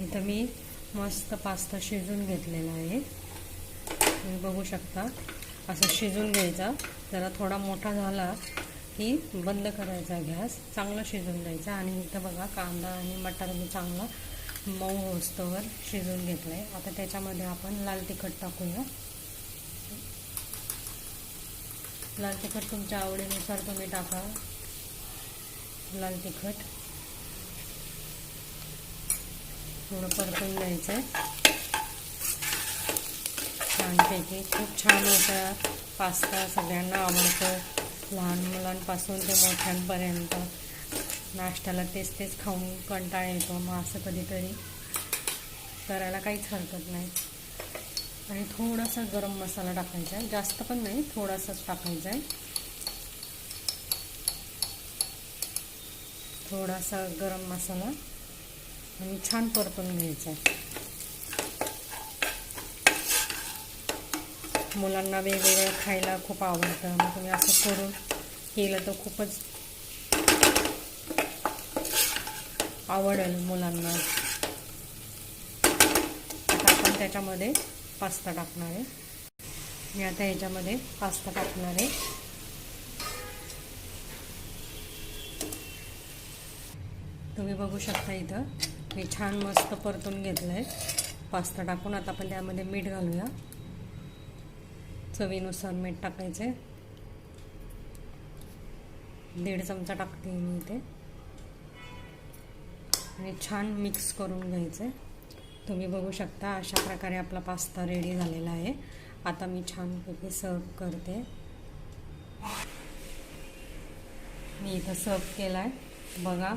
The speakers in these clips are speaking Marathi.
इथं मी मस्त पास्ता शिजून घेतलेला आहे. तुम्ही बघू शकता. असं शिजून घ्यायचा. जरा थोडा मोठा झाला की बंद करायचा गॅस. चांगला शिजून द्यायचा. आणि इथं बघा कांदा आणि मटार मी चांगला मऊ होस्तोवर शिजून घेतलं आहे आता त्याच्यामध्ये आपण लाल तिखट टाकूया. लाल तिखट तुमच्या आवडीनुसार तुम्ही टाका. लाल तिखट. थोडं परतून द्यायचं आहे. छानपैकी खूप छान होता. पास्ता सगळ्यांना आवडतो. लहान मुलांपासून ते मोठ्यांपर्यंत. नाश्त्याला तेच तेच खाऊन कंटाळा येतो. मग असं कधीतरी करायला काहीच हरकत नाही. आणि थोडासा गरम मसाला टाकायचा आहे. जास्त पण नाही थोडासाच टाकायचा आहे. थोडासा गरम मसाला. आणि छान परतून घ्यायचं. आहे मुलांना वेगवेगळं खायला खूप आवडतं. मग तुम्ही असं करून केलं तर खूपच आवडेल मुलांना. आता आपण त्याच्यामध्ये पास्ता टाकणार आहे. मी आता ह्याच्यामध्ये पास्ता टाकणार आहे. तुम्ही बघू शकता इथं. मी छान मस्त परतून घेतलं आहे पास्ता टाकून आता आपण त्यामध्ये मीठ घालूया. चवीनुसार मीठ टाकायचे दीड चमचा टाकते मी इथे. आणि छान मिक्स करून घ्यायचे तुम्ही बघू शकता अशा प्रकारे आपला पास्ता रेडी झालेला आहे. आता मी छानपैकी सर्व करते. मी इथं सर्व केला आहे बघा.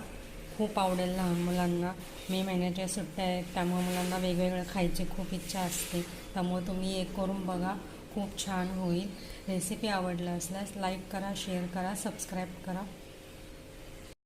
खूप आवडेल लहान मुलांना. मे महिन्याच्या सुट्ट्या आहेत त्यामुळे मुलांना वेगवेगळं खायची खूप इच्छा असते. त्यामुळे तुम्ही एक करून बघा खूप छान होईल. रेसिपी आवडलं असल्यास लाईक करा शेअर करा सबस्क्राईब करा.